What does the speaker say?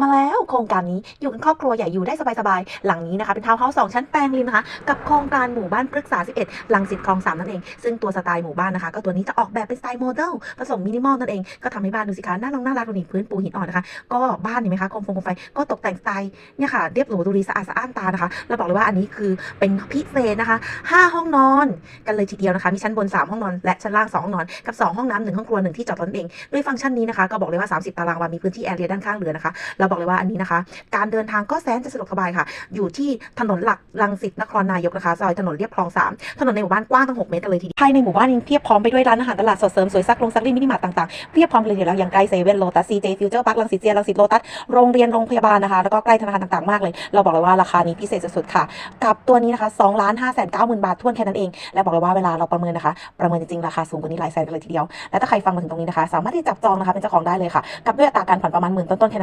มาแล้วโครงการนี้อยู่กันครอบครัวใหญ่อยู่ได้สบายๆ หลังนี้นะคะ เป็นทาวน์เฮาส์สองชั้นแปลงริมนะคะ กับโครงการหมู่บ้านพฤกษา 11ลังสิตคลอง3นั่นเอง ซึ่งตัวสไตล์หมู่บ้านนะคะ ก็ตัวนี้จะออกแบบเป็นสไตล์โมเดลผสมมินิมอลนั่นเอง ก็ทำให้บ้านดูสิคะน่าลงน่ารักดูนี่พื้นปูหินอ่อนนะคะ ก็บ้านเห็นไหมคะโคมฟงโคมไฟก็ตกแต่งสไตล์เนี่ยค่ะเรียบหรูดูดีสะอาดสะอ้านตานะคะเราบอกเลยว่าอันนี้คือเป็นพิเศษนะคะ 5 ห้องนอนกันเลยทีเดียวนะคะมีชั้นบน 3 ห้องนอน และชั้นล่าง 2 ห้องนอนกับ 2 ห้องน้ำหนึ่งห้องครัวหนึ่งที่จอดรถนั่นเองด้วยฟังก์ชันนี้นะคะก็บอกเลยว่า 30 ตารางวามีพื้นที่แอเรียด้านข้างเรือนะคะเราบอกเลยว่าอันนี้นะคะ การเดินทางก็แสนจะสะดวกสบายค่ะ อยู่ที่ถนนหลักรังสิตนครนายกนะคะซอยถนนเรียบคลอง3ถนนในหมู่บ้านกว้างตั้ง6เมตรกันเลยทีเดียวภายในหมู่บ้านยังเพียบพร้อมไปด้วยร้านอาหารตลาดสดเสริมสวยซักลงซักรีมินิมาร์ทต่างๆเพียบพร้อมเลยทีเดียวแล้วยังใกล้เซเว่นโลตัสซีเจฟิวเจอร์พาร์คลังสิตเจียรังสิตโลตัสโรงเรียนโรงพยาบาลนะคะแล้วก็ใกล้ธนาคารต่างๆมากเลย เราบอกเลยว่าราคานี้พิเศษสุดๆค่ะ กับตัวนี้นะคะ2ล้าน5แสน9หมื่นบาททวนแค่นั้นเองและบอกเลยว่าเวลาเราประเมินนะคะ ประเมินจริงๆราคาสูงกว่านี้หลายแสนกันเลยทีเดียวและถ้าใครฟังมาถึงตรงนี้นะคะ สามารถที่จับจองนะคะเป็นเจ้าของได้เลยค่ะกับด้วยอัตราการผ่อนประมาณหมื่นต้นๆแค่